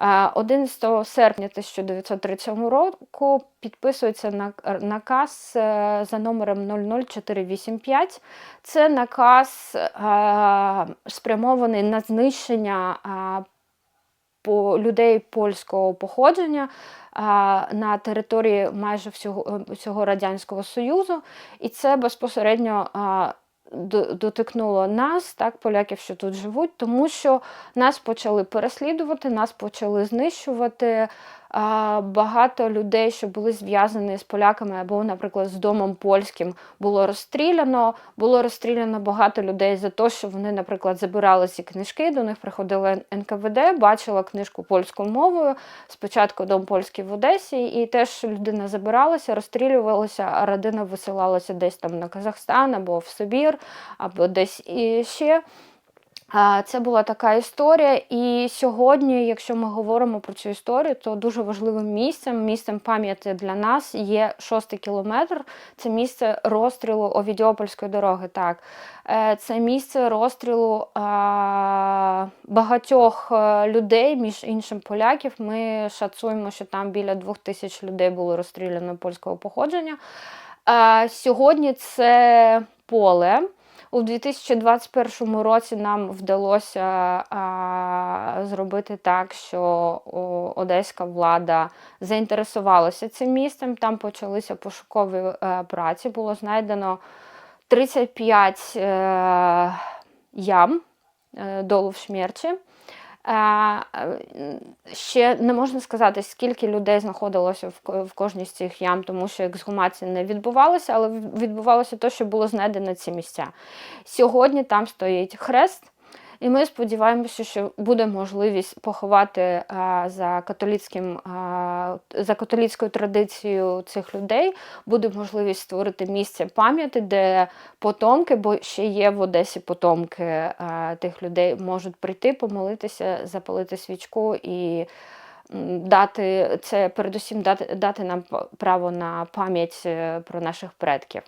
Е, 11 серпня 1937 року підписується на- наказ е, за номером 00485. Це наказ е, спрямований на знищення людей польського походження на території майже всього, е, всього Радянського Союзу. І це безпосередньо дотикнуло нас, так, поляків, що тут живуть, тому що нас почали переслідувати, нас почали знищувати. Багато людей, що були зв'язані з поляками або, наприклад, з домом польським, було розстріляно. Було розстріляно багато людей за те, що вони, наприклад, забирали ці книжки, до них приходили НКВД, бачила книжку польською мовою. Спочатку дом польський в Одесі, і теж людина забиралася, розстрілювалася, а родина висилалася десь там на Казахстан або в Сибір, або десь і ще. А, Це була така історія. І сьогодні, якщо ми говоримо про цю історію, то дуже важливим місцем, місцем пам'яті для нас є шостий кілометр. Це місце розстрілу Овідіопольської дороги. Так, Е, це місце розстрілу багатьох е, людей, між іншим поляків. Ми шацуємо, що там біля двох тисяч людей було розстріляно польського походження. Сьогодні це поле. У 2021 році нам вдалося а, зробити так, що одеська влада заінтересувалася цим місцем. Там почалися пошукові е, праці. Було знайдено 35 е, ям е, долу в е, Ще не можна сказати, скільки людей знаходилося в, ко- кожній з цих ям, тому що ексгумація не відбувалася, але від- відбувалося те, що було знайдено ці місця. Сьогодні там стоїть хрест, і ми сподіваємося, що буде можливість поховати а, за католицьким а, за католицькою традицією цих людей. Буде можливість створити місце пам'яті, де потомки, бо ще є в Одесі потомки а, тих людей, можуть прийти, помолитися, запалити свічку і. Дати це передусім дати, дати нам право на пам'ять е, про наших предків.